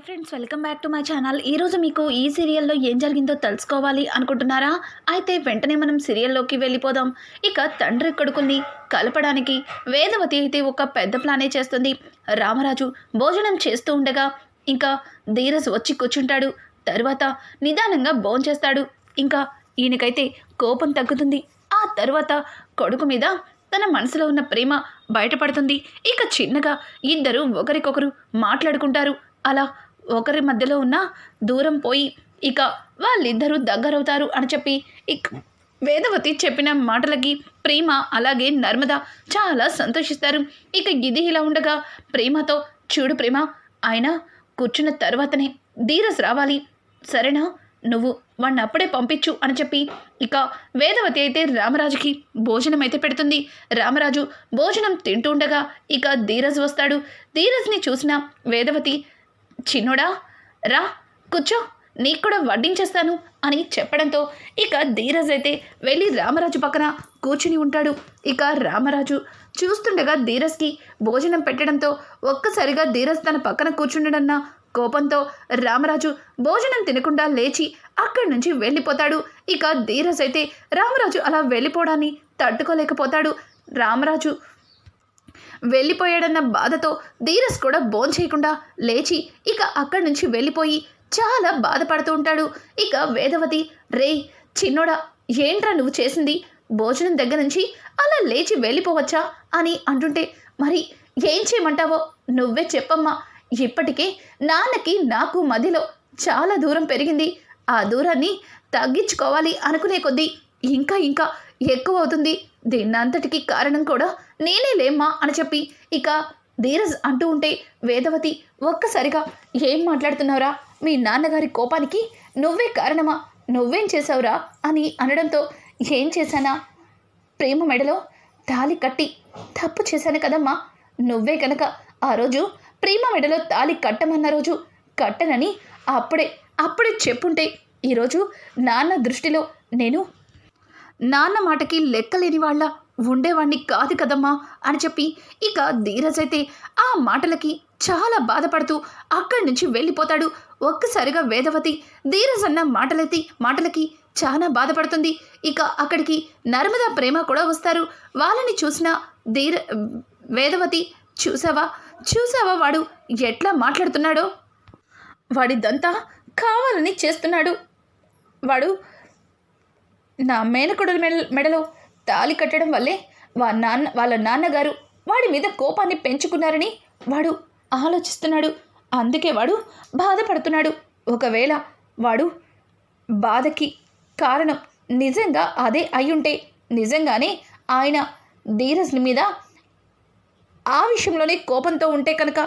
Hi friends welcome back to my channel. ఈరోజు మీకు ఈ సీరియల్లో ఏం జరిగిందో తెలుసుకోవాలి అనుకుంటున్నారా? అయితే వెంటనే మనం సీరియల్లోకి వెళ్ళిపోదాం. ఇక తండ్రి కొడుకుల్ని కలపడానికి వేదవతి అయితే ఒక పెద్ద ప్లానే చేస్తుంది. రామరాజు భోజనం చేస్తూ ఉండగా ఇంకా ధీరజ్ వచ్చి కూర్చుంటాడు. తర్వాత నిదానంగా భోంచేస్తాడు ఇంకా ఈయనకైతే కోపం తగ్గుతుంది. ఆ తర్వాత కొడుకు మీద తన మనసులో ఉన్న ప్రేమ బయటపడుతుంది. ఇక చిన్నగా ఇద్దరు ఒకరికొకరు మాట్లాడుకుంటారు. అలా ఒకరి మధ్యలో ఉన్న దూరం పోయి ఇక వాళ్ళిద్దరూ దగ్గరవుతారు అని చెప్పి ఇక వేదవతి చెప్పిన మాటలకి ప్రేమ అలాగే నర్మద చాలా సంతోషిస్తారు. ఇక ఇది ఇలా ఉండగా ప్రేమతో చూడు ప్రేమ ఆయన కూర్చున్న తర్వాతనే ధీరస్ రావాలి. సరేనా? నువ్వు వాడిని అప్పుడే పంపించు అని చెప్పి ఇక వేదవతి అయితే రామరాజుకి భోజనం అయితే పెడుతుంది. రామరాజు భోజనం తింటూ ఉండగా ఇక ధీరజ్ వస్తాడు. ధీరజ్ని చూసిన వేదవతి చిన్నోడా రా కూర్చో. నీకు కూడా వడ్డించేస్తాను అని చెప్పడంతో ఇక ధీరజ్ అయితే వెళ్ళి రామరాజు పక్కన కూర్చుని ఉంటాడు. ఇక రామరాజు చూస్తుండగా ధీరజ్కి భోజనం పెట్టడంతో ఒక్కసారిగా ధీరజ్ తన పక్కన కూర్చుండడన్న కోపంతో రామరాజు భోజనం తినకుండా లేచి అక్కడి నుంచి వెళ్ళిపోతాడు. ఇక ధీరజ్ అయితే రామరాజు అలా వెళ్ళిపోవడాన్ని తట్టుకోలేకపోతాడు. రామరాజు వెళ్ళిపోయాడన్న బాధతో ధీరస్ కూడా బోన్ చేయకుండా లేచి ఇక అక్కడి నుంచి వెళ్ళిపోయి చాలా బాధపడుతూ ఉంటాడు. ఇక వేదవతి రే చిన్నోడా ఏంట్రా నువ్వు చేసింది? భోజనం దగ్గర నుంచి అలా లేచి వెళ్ళిపోవచ్చా? అని అంటుంటే మరి ఏం చేయమంటావో నువ్వే చెప్పమ్మా. ఇప్పటికే నాన్నకి నాకు మధ్యలో చాలా దూరం పెరిగింది. ఆ దూరాన్ని తగ్గించుకోవాలి అనుకునే కొద్దీ ఇంకా ఇంకా ఎక్కువ అవుతుంది. దీన్నంతటికీ కారణం కూడా నేనే లేమ్మా అని చెప్పి ఇక ధీరజ్ అంటూ ఉంటే వేదవతి ఒక్కసారిగా ఏం మాట్లాడుతున్నావురా? మీ నాన్నగారి కోపానికి నువ్వే కారణమా? నువ్వేం చేసావురా అని అనడంతో ఏం చేశానా? ప్రేమ మెడలో తాలి కట్టి తప్పు చేశాను కదమ్మా. నువ్వే కనుక ఆ రోజు ప్రేమ మెడలో తాలి కట్టమన్న రోజు కట్టనని అప్పుడే అప్పుడే చెప్పుంటే ఈరోజు నాన్న దృష్టిలో నేను నాన్న మాటకి లెక్కలేని వాళ్ళ ఉండేవాణ్ణి కాదు కదమ్మా అని చెప్పి ఇక ధీరజ్ అయితే ఆ మాటలకి చాలా బాధపడుతూ అక్కడి నుంచి వెళ్ళిపోతాడు. ఒక్కసారిగా వేదవతి ధీరజ్ అన్న మాటలైతే మాటలకి చాలా బాధపడుతుంది. ఇక అక్కడికి నర్మదా ప్రేమ కూడా వస్తారు. వాళ్ళని చూసిన ధీర వేదవతి చూసావా? చూసావా వాడు ఎట్లా మాట్లాడుతున్నాడో? వాడిదంతా కావాలని చేస్తున్నాడు. వాడు నా మేనకొడుల మెడ మెడలో తాలి కట్టడం వల్లే వాళ్ళ నాన్న వాళ్ళ నాన్నగారు వాడి మీద కోపాన్ని పెంచుకున్నారని వాడు ఆలోచిస్తున్నాడు. అందుకే వాడు బాధపడుతున్నాడు. ఒకవేళ వాడు బాధకి కారణం నిజంగా అదే అయ్యుంటే నిజంగానే ఆయన ధీరజ్ని మీద ఆ విషయంలోనే కోపంతో ఉంటే కనుక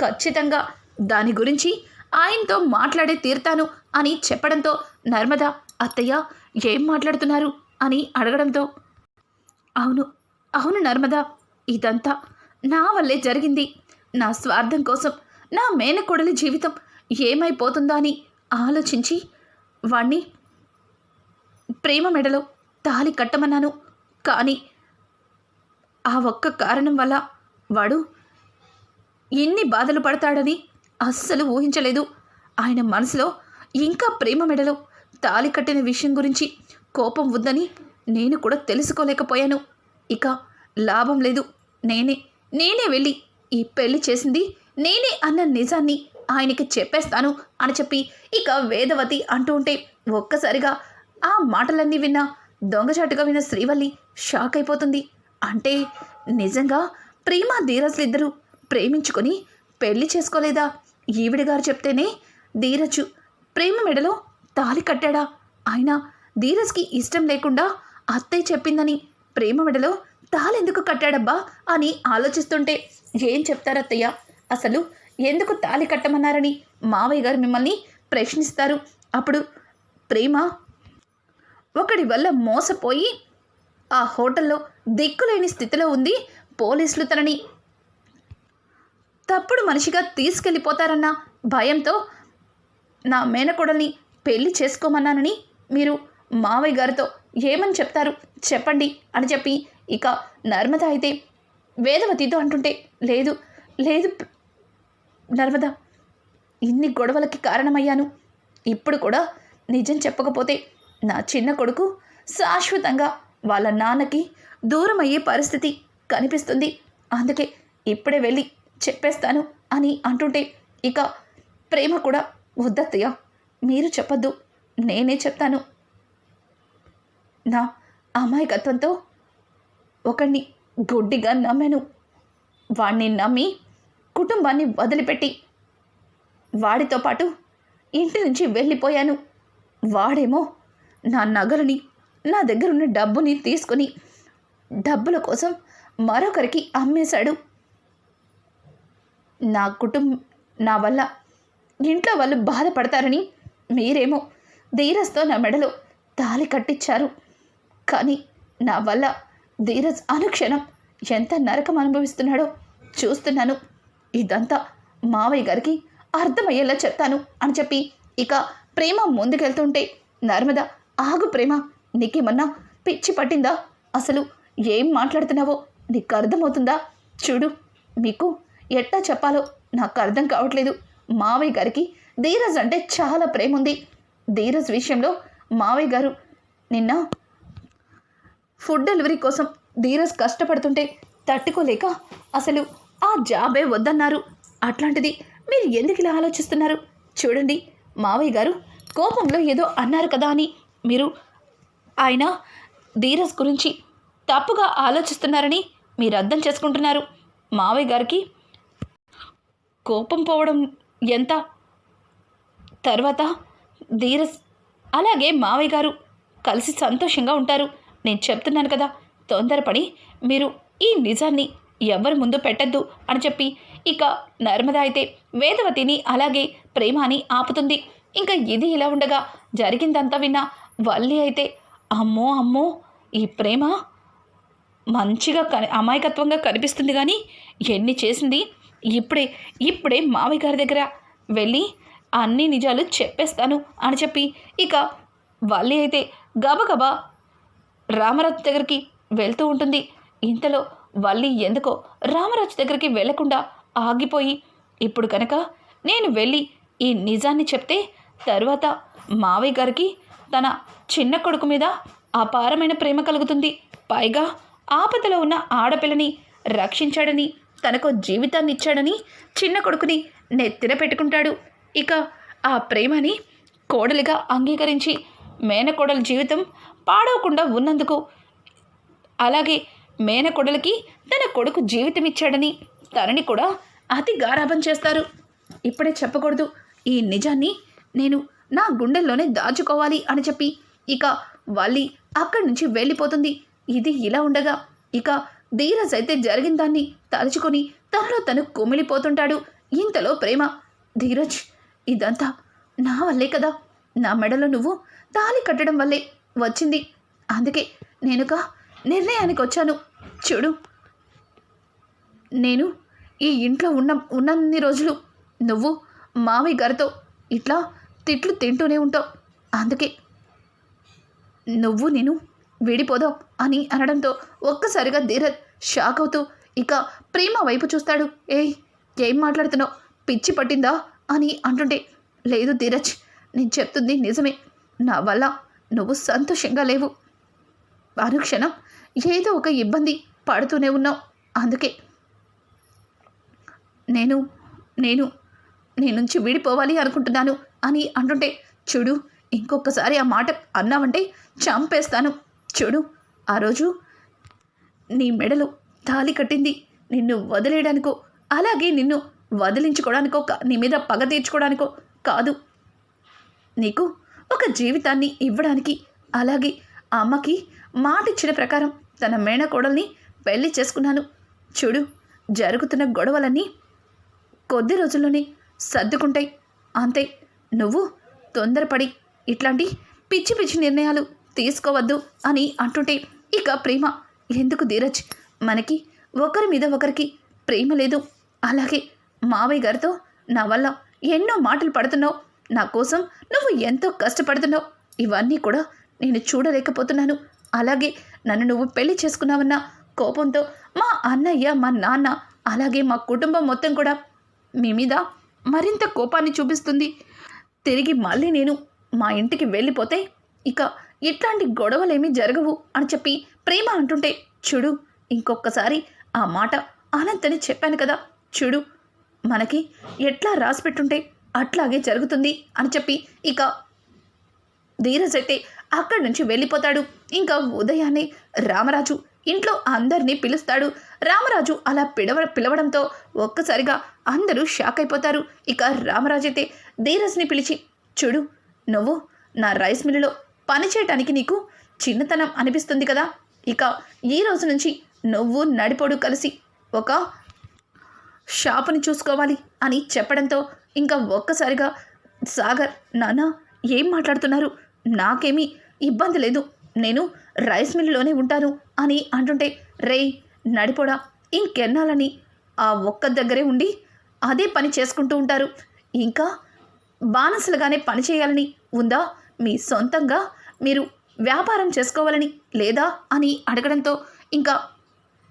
ఖచ్చితంగా దాని గురించి ఆయనతో మాట్లాడే తీరుతాను అని చెప్పడంతో నర్మద అత్తయ్య ఏం మాట్లాడుతున్నారు? అని అడగడంతో అవును అవును నర్మద. ఇదంతా నా వల్లే జరిగింది. నా స్వార్థం కోసం నా మేనకోడలి జీవితం ఏమైపోతుందా అని ఆలోచించి వాణ్ణి ప్రేమ మెడలో తాలి కట్టమన్నాను. కానీ ఆ ఒక్క కారణం వల్ల వాడు ఎన్ని బాధలు పడతాడని అస్సలు ఊహించలేదు. ఆయన మనసులో ఇంకా ప్రేమ మెడలో తాలి కట్టిన విషయం గురించి కోపం ఉందని నేను కూడా తెలుసుకోలేకపోయాను. ఇక లాభం లేదు. నేనే నేనే వెళ్ళి ఈ పెళ్ళి చేసింది. నేనే అన్న నిజాన్ని ఆయనకి చెప్పేస్తాను అని చెప్పి ఇక వేదవతి అంటూ ఉంటే ఒక్కసారిగా ఆ మాటలన్నీ విన్న దొంగచాటుగా విన్న శ్రీవల్లి షాక్ అయిపోతుంది. అంటే నిజంగా ప్రేమ ధీరజ్లు ఇద్దరు ప్రేమించుకొని పెళ్ళి చేసుకోలేదా? ఈవిడ గారు చెప్తేనే ధీరజు ప్రేమ మెడలో తాలి కట్టాడా? ఆయన ధీరజ్కి ఇష్టం లేకుండా అత్తయ్య చెప్పిందని ప్రేమ మెడలో తాళెందుకు కట్టాడబ్బా అని ఆలోచిస్తుంటే ఏం చెప్తారత్తయ్య అసలు ఎందుకు తాళి కట్టమన్నారని మావయ్య గారు మిమ్మల్ని ప్రశ్నిస్తారు. అప్పుడు ప్రేమ ఒకడి వల్ల మోసపోయి ఆ హోటల్లో దిక్కులేని స్థితిలో ఉంది పోలీసులు తనని. తప్పుడు మనిషిగా తీసుకెళ్ళిపోతారన్న భయంతో నా మేనకోడల్ని పెళ్ళి చేసుకోమన్నానని మీరు మావయ్య గారితో ఏమని చెప్తారు? చెప్పండి అని చెప్పి ఇక నర్మద అయితే వేదవతితో అంటుంటే లేదు లేదు నర్మద ఇన్ని గొడవలకి కారణమయ్యాను. ఇప్పుడు కూడా నిజం చెప్పకపోతే నా చిన్న కొడుకు శాశ్వతంగా వాళ్ళ నాన్నకి దూరం అయ్యే పరిస్థితి కనిపిస్తుంది. అందుకే ఇప్పుడే వెళ్ళి చెప్పేస్తాను అని అంటుంటే ఇక ప్రేమ కూడా వద్దత్తయ్య. మీరు చెప్పద్దు నేనే చెప్తాను నా అమాయకత్వంతో ఒకడిని గుడ్డిగా నమ్మాను. వాణ్ణి నమ్మి కుటుంబాన్ని వదిలిపెట్టి వాడితో పాటు ఇంటి నుంచి వెళ్ళిపోయాను. వాడేమో నా నగలని నా దగ్గర ఉన్న డబ్బుని తీసుకుని డబ్బుల కోసం మరొకరికి అమ్మేశాడు. నా కుటుంబం నా వల్ల ఇంట్లో వాళ్ళు బాధపడతారని మీరేమో ధీరస్తో నా మెడలో తాళి కట్టించారు కానీ నా వల్ల ధీరజ్ అనుక్షణం ఎంత నరకం అనుభవిస్తున్నాడో చూస్తున్నాను. ఇదంతా మావయ్య గారికి అర్థమయ్యేలా చెప్తాను అని చెప్పి ఇక ప్రేమ ముందుకెళ్తుంటే నర్మద ఆగు ప్రేమ నీకేమన్నా పిచ్చి పట్టిందా? అసలు ఏం మాట్లాడుతున్నావో నీకు అర్థమవుతుందా? చూడు మీకు ఎట్టా చెప్పాలో నాకు అర్థం కావట్లేదు. మావయ్య గారికి ధీరజ్ అంటే చాలా ప్రేమ ఉంది ధీరజ్ విషయంలో మావయ్య గారు నిన్న ఫుడ్ డెలివరీ కోసం ధీరజ్ కష్టపడుతుంటే తట్టుకోలేక అసలు ఆ జాబే వద్దన్నారు. అట్లాంటిది మీరు ఎందుకు ఇలా ఆలోచిస్తున్నారు? చూడండి మావయ్య గారు కోపంలో ఏదో అన్నారు కదా అని మీరు ఆయన ధీరజ్ గురించి తప్పుగా ఆలోచిస్తున్నారని మీరు అర్థం చేసుకుంటున్నారు. మావయ్య గారికి కోపం పోవడం ఎంత? తర్వాత ధీరజ్ అలాగే మావయ్య గారు కలిసి సంతోషంగా ఉంటారు. నేను చెప్తున్నాను కదా. తొందరపడి మీరు ఈ నిజాన్ని ఎవరి ముందు పెట్టద్దు అని చెప్పి ఇక నర్మద అయితే వేదవతిని అలాగే ప్రేమాని ఆపుతుంది. ఇంకా ఇది ఇలా ఉండగా జరిగిందంతా విన్న వల్లి అయితే అమ్మో అమ్మో ఈ ప్రేమ మంచిగా కని అమాయకత్వంగా కనిపిస్తుంది కానీ ఎన్ని చేసింది? ఇప్పుడే ఇప్పుడే మావి గారి దగ్గర వెళ్ళి అన్ని నిజాలు చెప్పేస్తాను అని చెప్పి ఇక వల్లి అయితే గబగబా రామరాజు దగ్గరికి వెళ్తూ ఉంటుంది. ఇంతలో వల్లి ఎందుకో రామరాజు దగ్గరికి వెళ్ళకుండా ఆగిపోయి ఇప్పుడు కనుక నేను వెళ్ళి ఈ నిజాన్ని చెప్తే తర్వాత మావయ్య గారికి తన చిన్న కొడుకు మీద అపారమైన ప్రేమ కలుగుతుంది. పైగా ఆపదలో ఉన్న ఆడపిల్లని రక్షించాడని తనకు జీవితాన్ని ఇచ్చాడని చిన్న కొడుకుని నెత్తిన పెట్టుకుంటాడు. ఇక ఆ ప్రేమని కోడలిగా అంగీకరించి మేనకోడల జీవితం పాడవకుండా ఉన్నందుకు. అలాగే మేనకొడలికి తన కొడుకు జీవితం ఇచ్చాడని తనని కూడా అతి గారాభం చేస్తారు. ఇప్పుడే చెప్పకూడదు. ఈ నిజాన్ని నేను నా గుండెల్లోనే దాచుకోవాలి అని చెప్పి ఇక వాళ్ళి అక్కడి నుంచి వెళ్ళిపోతుంది. ఇది ఇలా ఉండగా ఇక ధీరజ్ అయితే జరిగిన దాన్ని తలుచుకొని తనలో తను కుమిలిపోతుంటాడు. ఇంతలో ప్రేమ ధీరజ్ ఇదంతా నా వల్లే కదా? నా మెడలో నువ్వు తాలి కట్టడం వల్లే వచ్చింది. అందుకే నేనుక నిర్ణయానికి వచ్చాను. చూడు. నేను ఈ ఇంట్లో ఉన్న ఉన్నన్ని రోజులు నువ్వు మామయ్య గారితో ఇట్లా తిట్లు తింటూనే ఉంటావు. అందుకే నువ్వు నేను విడిపోదాం అని అనడంతో ఒక్కసారిగా ధీరత్ షాక్ అవుతూ ఇక ప్రేమ వైపు చూస్తాడు. ఏయ్ ఏం మాట్లాడుతున్నావు? పిచ్చి పట్టిందా? అని అంటుంటే లేదు ధీరజ్ నేను చెప్తుంది నిజమే. నా వల్ల నువ్వు సంతోషంగా లేవు. అనుక్షణం ఏదో ఒక ఇబ్బంది పడుతూనే ఉన్నావు. అందుకే నేను నేను నీ నుంచి విడిపోవాలి అనుకుంటున్నాను అని అంటుంటే చూడు ఇంకొకసారి ఆ మాట అన్నావంటే చంపేస్తాను. చూడు ఆ రోజు నీ మెడలో తాలి కట్టింది. నిన్ను వదిలేయడానికో అలాగే నిన్ను వదిలించుకోవడానికో నీ మీద పగ తీర్చుకోవడానికో కాదు. నీకు ఒక జీవితాన్ని ఇవ్వడానికి అలాగే ఆ అమ్మకి మాటిచ్చిన ప్రకారం తన మేనకోడల్ని పెళ్ళి చేసుకున్నాను. చూడు జరుగుతున్న గొడవలన్నీ కొద్ది రోజుల్లోనే సర్దుకుంటాయి. అంతే నువ్వు తొందరపడి ఇట్లాంటి పిచ్చి పిచ్చి నిర్ణయాలు తీసుకోవద్దు అని అంటుంటే ఇక ప్రేమ. ఎందుకు ధీరజ్? మనకి ఒకరి మీద ఒకరికి ప్రేమ లేదు. అలాగే మావయ్య గారితో నా వల్ల ఎన్నో మాటలు పడుతున్నావు. నా కోసం నువ్వు ఎంతో కష్టపడుతున్నావు. ఇవన్నీ కూడా నేను చూడలేకపోతున్నాను. అలాగే నన్ను నువ్వు పెళ్ళి చేసుకున్నావన్న కోపంతో మా అన్నయ్య మా నాన్న అలాగే మా కుటుంబం మొత్తం కూడా మీ మీద మరింత కోపాన్ని చూపిస్తుంది. తిరిగి మళ్ళీ నేను మా ఇంటికి వెళ్ళిపోతే ఇక ఇట్లాంటి గొడవలేమీ జరగవు అని చెప్పి ప్రేమ అంటుంటే చూడు ఇంకొకసారి ఆ మాట అనంతని చెప్పాను కదా. చూడు మనకి ఎట్లా రాసి పెట్టుంటే అట్లాగే జరుగుతుంది అని చెప్పి ఇక ధీరజ్ అయితే అక్కడి నుంచి వెళ్ళిపోతాడు. ఇంకా ఉదయాన్నే రామరాజు ఇంట్లో అందరినీ పిలుస్తాడు. రామరాజు అలా పిలవ పిలవడంతో ఒక్కసారిగా అందరూ షాక్ అయిపోతారు. ఇక రామరాజు అయితే ధీరజ్ని పిలిచి చూడు నువ్వు నా రైస్ మిల్లులో పని చేయటానికి నీకు చిన్నతనం అనిపిస్తుంది కదా. ఇక ఈ రోజు నుంచి నువ్వు నడిపోడు కలిసి. ఒక షాపుని చూసుకోవాలి అని చెప్పడంతో ఇంకా ఒక్కసారిగా సాగర్ నాన్న ఏం మాట్లాడుతున్నారు? నాకేమీ ఇబ్బంది లేదు. నేను రైస్ మిల్లులోనే ఉంటాను అని అంటుంటే రేయ్ నడిపోడా ఇంకెన్నాలని? ఆ ఒక్క దగ్గరే ఉండి అదే పని చేసుకుంటూ ఉంటారు. ఇంకా బానసులుగానే పని చేయాలని ఉందా? మీ సొంతంగా మీరు వ్యాపారం చేసుకోవాలని లేదా? అని అడగడంతో ఇంకా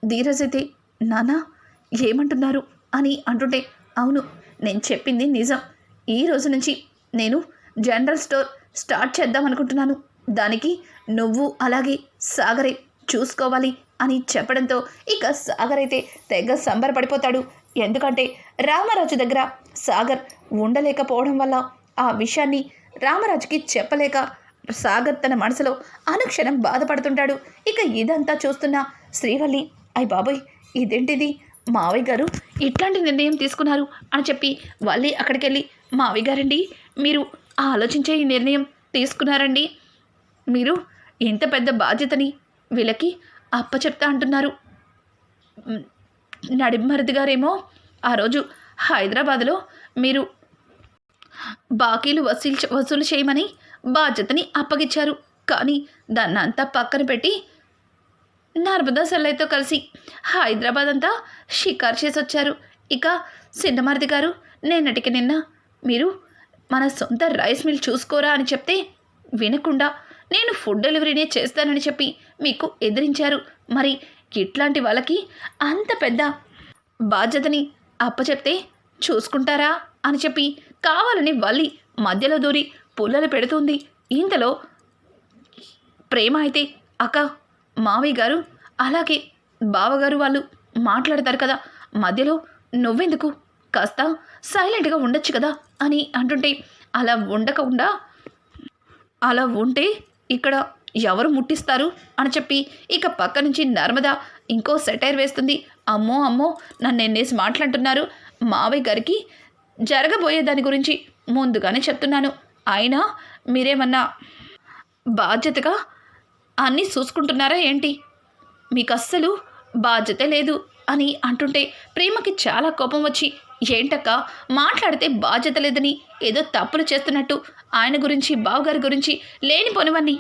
ధీరజ్ అయితే నానా ఏమంటున్నారు? అని అంటుంటే అవును నేను చెప్పింది నిజం. ఈ రోజు నుంచి నేను జనరల్ స్టోర్ స్టార్ట్ చేద్దాం అనుకుంటున్నాను. దానికి నువ్వు అలాగే సాగరే చూసుకోవాలి అని చెప్పడంతో ఇక సాగర్ అయితే తెగ సంబరపడిపోతాడు. ఎందుకంటే రామరాజు దగ్గర సాగర్ ఉండలేకపోవడం వల్ల ఆ విషయాన్ని రామరాజుకి చెప్పలేక సాగర్ తన మనసులో అనుక్షణం బాధపడుతుంటాడు. ఇక ఇదంతా చూస్తున్న శ్రీవల్లి అయ్ బాబోయ్ ఇదేంటిది? మావయ్య గారు ఇట్లాంటి నిర్ణయం తీసుకున్నారు అని చెప్పి వాళ్ళే అక్కడికి వెళ్ళి మావయ్య గారండి మీరు ఆలోచించే ఈ నిర్ణయం తీసుకున్నారండి. మీరు ఎంత పెద్ద బాధ్యతని వీళ్ళకి అప్పచెప్తా అంటున్నారు. నడిమరుది గారేమో ఆ రోజు హైదరాబాద్లో మీరు బాకీలు వసూలు వసూలు చేయమని బాధ్యతని అప్పగిచ్చారు. కానీ దాన్నంతా పక్కన పెట్టి నర్మదా సెల్లయ్యతో కలిసి హైదరాబాద్ అంతా షికారు చేసి వచ్చారు ఇక సిన్నమరిది గారు నేనటికి నిన్న మీరు మన సొంత రైస్ మిల్ చూసుకోరా అని చెప్తే వినకుండా నేను ఫుడ్ డెలివరీనే చేస్తానని చెప్పి మీకు ఎదిరించారు. మరి ఇట్లాంటి వాళ్ళకి అంత పెద్ద బాధ్యతని అప్పచెప్తే చూసుకుంటారా? అని చెప్పి కావాలని వల్లి మధ్యలో దూరి పుల్లలు పెడుతుంది. ఇంతలో ప్రేమ అయితే అక్క మావయ్య గారు అలాగే బావగారు వాళ్ళు మాట్లాడతారు కదా మధ్యలో నువ్వెందుకు? కాస్త సైలెంట్గా ఉండొచ్చు కదా అని అంటుంటే అలా ఉండకుండా అలా ఉంటే ఇక్కడ ఎవరు ముట్టిస్తారు అని చెప్పి ఇక పక్క నుంచి నర్మద ఇంకో సెటైర్ వేస్తుంది. అమ్మో అమ్మో నన్ను ఎన్నేసి మాట్లాడుతున్నారు? మావయ్య గారికి జరగబోయే దాని గురించి ముందుగానే చెప్తున్నాను. అయినా మీరేమన్నా బాధ్యతగా అన్నీ చూసుకుంటున్నారా ఏంటి? మీకు అస్సలు బాధ్యత లేదు అని అంటుంటే ప్రేమకి చాలా కోపం వచ్చి ఏంటక్క మాట్లాడితే బాధ్యత లేదని ఏదో తప్పులు చేస్తున్నట్టు ఆయన గురించి బావగారి గురించి లేనిపోనివన్నీ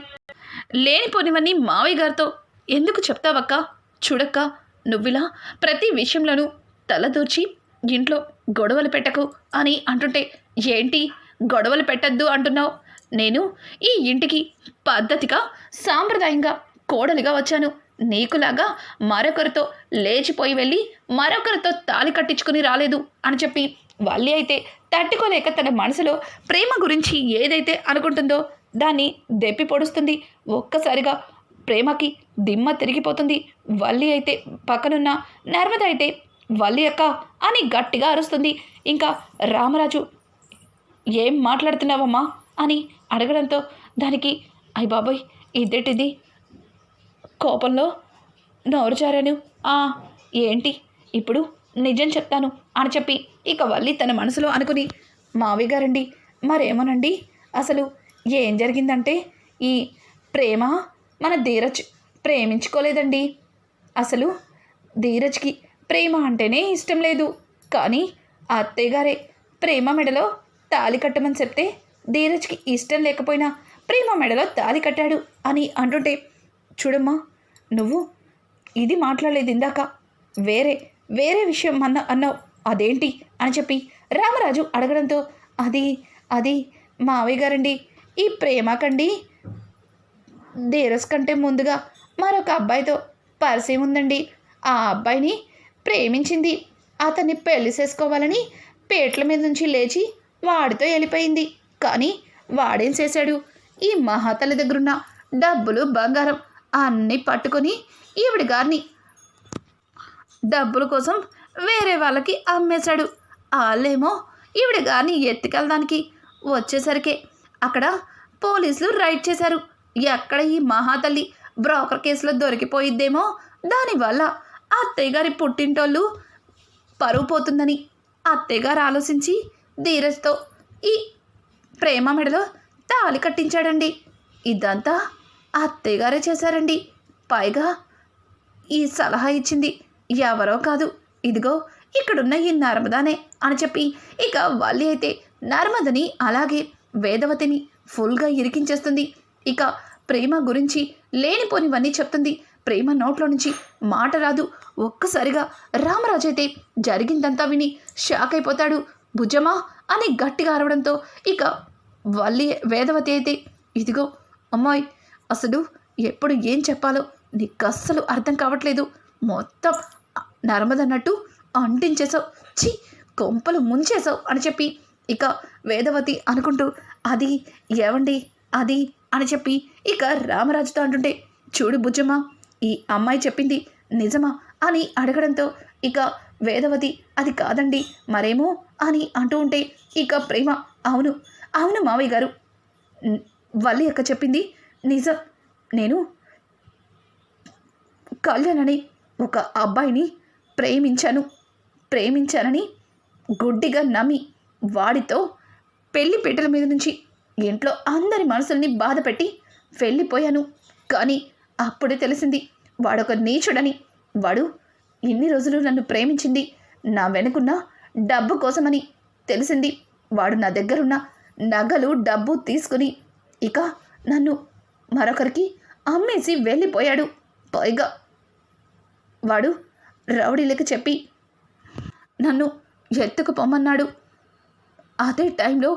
లేనిపోనివన్నీ మావయ్య గారితో ఎందుకు చెప్తావక్క? చూడక్క నువ్విలా ప్రతి విషయంలోనూ తలదూర్చి ఇంట్లో గొడవలు పెట్టకు అని అంటుంటే ఏంటి? గొడవలు పెట్టద్దు అంటున్నావు? నేను ఈ ఇంటికి పద్ధతిగా సాంప్రదాయంగా కోడలిగా వచ్చాను. నీకులాగా మరొకరితో లేచిపోయి వెళ్ళి మరొకరితో తాలి కట్టించుకుని రాలేదు అని చెప్పి వల్లి అయితే తట్టుకోలేక తన మనసులో ప్రేమ గురించి ఏదైతే అనుకుంటుందో దాన్ని దెప్పి పొడుస్తుంది. ఒక్కసారిగా ప్రేమకి దిమ్మ తిరిగిపోతుంది. వల్లి అయితే పక్కనున్న నర్మద అయితే వల్లి అక్క అని గట్టిగా అరుస్తుంది. ఇంకా రామరాజు ఏం మాట్లాడుతున్నావమ్మా? అని అడగడంతో దానికి అయ్య బాబోయ్ ఇదేంటిది? కోపంలో నోరుచారాను "ఆ, ఏంటి? ఇప్పుడు నిజం చెప్తాను అని చెప్పి ఇక వల్లి తన మనసులో అనుకుని మావయ్య గారండి మరేమోనండి? అసలు ఏం జరిగిందంటే ఈ ప్రేమ మన ధీరజ్ ప్రేమించుకోలేదండి. అసలు ధీరజ్కి ప్రేమ అంటేనే ఇష్టం లేదు. కానీ ఆ అత్తయ్యగారే ప్రేమ మెడలో తాలి కట్టమని చెప్తే ధీరజ్కి ఇష్టం లేకపోయినా ప్రేమ మెడలో తాలి కట్టాడు అని అంటుంటే చూడమ్మా నువ్వు ఇది మాట్లాడలేదు ఇందాక. వేరే వేరే విషయం అన్న అన్నావు. అదేంటి? అని చెప్పి రామరాజు అడగడంతో అది అది మావయ్య గారండి. ఈ ప్రేమకండి ధీరస్ కంటే ముందుగా మరొక అబ్బాయితో పరిచయం ఉందండి. ఆ అబ్బాయిని ప్రేమించింది. అతన్ని పెళ్ళి చేసుకోవాలని పేట్ల మీద నుంచి లేచి వాడితో వెళ్ళిపోయింది. కానీ వాడేం చేశాడు? ఈ మహాతల్లి దగ్గరున్న డబ్బులు బంగారం అన్నీ పట్టుకొని ఈవిడ గారిని డబ్బుల కోసం వేరే వాళ్ళకి అమ్మేశాడు. వాళ్ళేమో ఈవిడ గారిని ఎత్తుకెళ్ళడానికి వచ్చేసరికి అక్కడ పోలీసులు రైడ్ చేశారు. ఎక్కడ ఈ మహాతల్లి బ్రోకర్ కేసులో దొరికిపోయిద్దేమో దానివల్ల అత్తయ్య గారి పుట్టింటోళ్ళు పరువు పోతుందని అత్తయ్య గారు ఆలోచించి ధీరజ్తో ఈ ప్రేమ మెడలో తాళి కట్టించాడండి. ఇదంతా అత్తయ్యగారే చేశారండి. పైగా ఈ సలహా ఇచ్చింది ఎవరో కాదు. ఇదిగో ఇక్కడున్న ఈ నర్మదానే అని చెప్పి ఇక వల్లి అయితే నర్మదని అలాగే వేదవతిని ఫుల్గా ఇరికించేస్తుంది. ఇక ప్రేమ గురించి లేనిపోనివన్నీ చెప్తుంది. ప్రేమ నోట్లో నుంచి మాట రాదు. ఒక్కసారిగా రామరాజు అయితే జరిగిందంతా విని షాక్ అయిపోతాడు. భుజమా అని గట్టిగా అరవడంతో ఇక వల్లి వేదవతి అయితే ఇదిగో అమ్మాయి అసలు ఎప్పుడు ఏం చెప్పాలో నీకు అస్సలు అర్థం కావట్లేదు. మొత్తం నర్మదన్నట్టు అంటించేసావు ఛీ కొంపలు ముంచేసావు అని చెప్పి ఇక వేదవతి అనుకుంటూ అది ఏవండి అది అని చెప్పి ఇక రామరాజుతో అంటుంటే చూడు బుజ్జమ్మా ఈ అమ్మాయి చెప్పింది నిజమా అని అడగడంతో ఇక వేదవతి అది కాదండి మరేమో అని అంటూ ఉంటే ఇక ప్రేమ అవును అవును మావయ్య గారు. వల్లి అక్క చెప్పింది. నిజం. నేను కళ్యాణ్ అని ఒక అబ్బాయిని ప్రేమించాను. ప్రేమించానని గుడ్డిగా నమ్మి వాడితో పెళ్ళి పీటల మీద నుంచి ఇంట్లో అందరి మనసుల్ని బాధపెట్టి వెళ్ళిపోయాను. కానీ అప్పుడే తెలిసింది వాడొక నీచుడని. వాడు ఇన్ని రోజులు నన్ను ప్రేమించింది. నా వెనుకున్న డబ్బు కోసమని తెలిసింది. వాడు నా దగ్గరున్న నగలు డబ్బు తీసుకుని ఇక నన్ను మరొకరికి అమ్మేసి వెళ్ళిపోయాడు. పైగా వాడు రౌడీలకు చెప్పి నన్ను ఎత్తుకు పొమ్మన్నాడు అదే టైంలో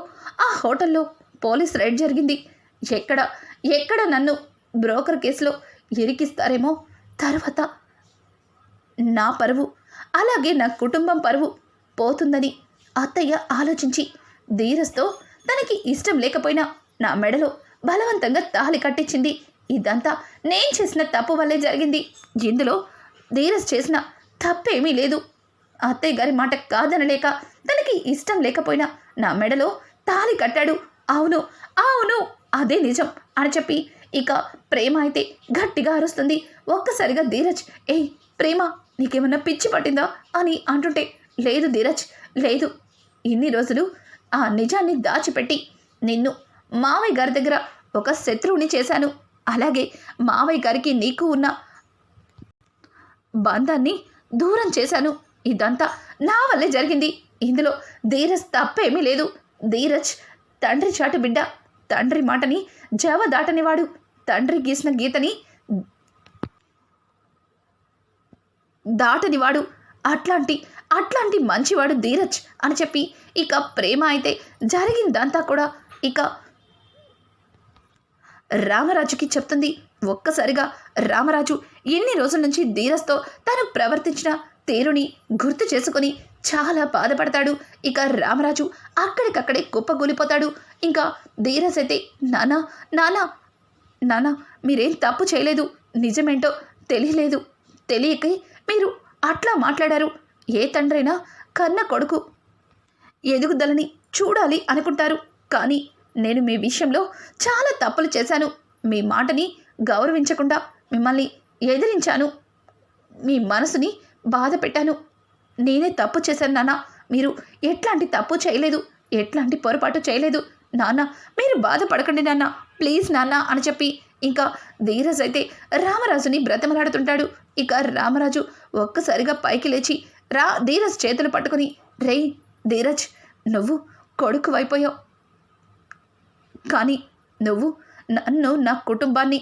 ఆ హోటల్లో పోలీస్ రైడ్ జరిగింది. ఎక్కడ ఎక్కడ నన్ను బ్రోకర్ కేసులో ఇరికిస్తారేమో తర్వాత నా పరువు అలాగే నా కుటుంబం పరువు పోతుందని అత్తయ్య ఆలోచించి ధీరస్తో తనకి ఇష్టం లేకపోయినా నా మెడలో బలవంతంగా తాళి కట్టించింది. ఇదంతా నేను చేసిన తప్పు వల్లే జరిగింది. ఇందులో ధీరస్ చేసిన తప్పేమీ లేదు. అత్తయ్య గారి మాట కాదనలేక తనకి ఇష్టం లేకపోయినా నా మెడలో తాళి కట్టాడు. అవును అవును అదే నిజం అని చెప్పి ఇక ప్రేమ అయితే గట్టిగా అరుస్తుంది. ఒక్కసారిగా ధీరజ్ ఏయ్ ప్రేమ నీకేమన్నా పిచ్చి పట్టిందా? అని అంటుంటే లేదు ధీరజ్ లేదు. ఇన్ని రోజులు ఆ నిజాన్ని దాచిపెట్టి నిన్ను మావయ్య గారి దగ్గర ఒక శత్రువుని చేశాను. అలాగే మావయ్య గారికి నీకు ఉన్న బంధాన్ని దూరం చేశాను. ఇదంతా నా వల్లే జరిగింది. ఇందులో ధీరజ్ తప్పేమీ లేదు. ధీరజ్ తండ్రి చాటు బిడ్డ. తండ్రి మాటని జవ దాటనివాడు. తండ్రి గీసిన గీతని దాటనివాడు. అట్లాంటి అట్లాంటి మంచివాడు ధీరజ్ అని చెప్పి ఇక ప్రేమ అయితే జరిగిందంతా కూడా ఇక రామరాజుకి చెప్తుంది. ఒక్కసారిగా రామరాజు ఎన్ని రోజుల నుంచి ధీరస్తో తను ప్రవర్తించిన తీరుని గుర్తు చేసుకొని చాలా బాధపడతాడు. ఇక రామరాజు అక్కడికక్కడే కుప్పగూలిపోతాడు. ఇంకా ధీరస్ అయితే నానా నానా నానా మీరేం తప్పు చేయలేదు. నిజమేంటో తెలియలేదు. తెలియకే మీరు అట్లా మాట్లాడారు. ఏ తండ్రైనా కన్న కొడుకు. ఎదుగుదలని చూడాలి అనుకుంటారు. కానీ నేను మీ విషయంలో చాలా తప్పులు చేశాను. మీ మాటని గౌరవించకుండా మిమ్మల్ని ఎదిరించాను. మీ మనసుని బాధ పెట్టాను. నేనే తప్పు చేశాను నాన్న. మీరు ఎట్లాంటి తప్పు చేయలేదు. ఎట్లాంటి పొరపాటు చేయలేదు. నాన్న మీరు బాధపడకండి నాన్న. ప్లీజ్ నాన్న అని చెప్పి ఇంకా ధీరజ్ అయితే రామరాజుని బ్రతమలాడుతుంటాడు. ఇక రామరాజు ఒక్కసారిగా పైకి లేచి రా ధీరజ్ చేతులు పట్టుకుని రేయ్ ధీరజ్ నువ్వు కొడుకు అయిపోయావు కానీ నువ్వు నన్ను నా కుటుంబాన్ని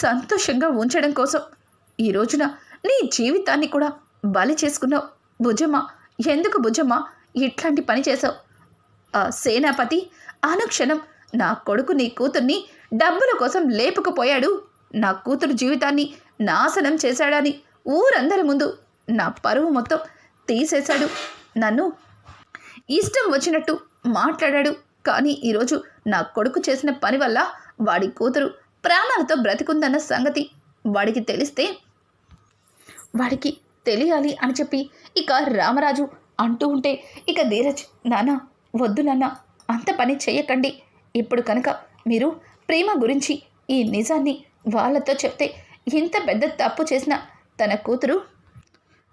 సంతోషంగా ఉంచడం కోసం ఈ రోజున నీ జీవితాన్ని కూడా బలి చేసుకున్నావు. భుజమ్మ ఎందుకు భుజమ్మ ఇట్లాంటి పని చేసావు ఆ సేనాపతి అనుక్షణం నా కొడుకు నీ కూతుర్ని డబ్బుల కోసం లేపుకుపోయాడు. నా కూతురు జీవితాన్ని నాశనం చేశాడని ఊరందరి ముందు నా పరువు మొత్తం తీసేశాడు. నన్ను ఇష్టం వచ్చినట్టు మాట్లాడాడు. కానీ ఈరోజు నా కొడుకు చేసిన పని వల్ల వాడి కూతురు ప్రాణాలతో బ్రతికుందన్న సంగతి వాడికి తెలిస్తే వాడికి తెలియాలి అని చెప్పి ఇక రామరాజు అంటూ ఉంటే ఇక ధీరజ్ నాన్న వద్దు నాన్న అంత పని చేయకండి ఇప్పుడు కనుక మీరు ప్రేమ గురించి ఈ నిజాన్ని వాళ్ళతో చెప్తే ఇంత పెద్ద తప్పు చేసిన తన కూతురు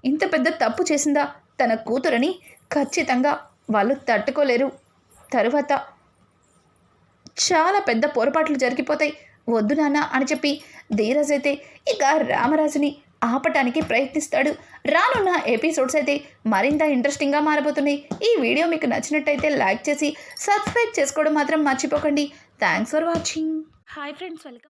ఇంత పెద్ద తప్పు చేసిందా తన కూతురని ఖచ్చితంగా వాళ్ళు తట్టుకోలేరు. తరువాత చాలా పెద్ద పొరపాట్లు జరిగిపోతాయి. వద్దు నాన్న అని చెప్పి ధీరజ్ అయితే ఇక రామరాజుని ఆపటానికి ప్రయత్నిస్తాడు. రానున్న ఎపిసోడ్స్ అయితే మరింత ఇంట్రెస్టింగ్గా మారబోతున్నాయి. ఈ వీడియో మీకు నచ్చినట్టయితే లైక్ చేసి సబ్స్క్రైబ్ చేసుకోవడం మాత్రం మర్చిపోకండి. Thanks for watching. Hi friends welcome.